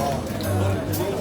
어.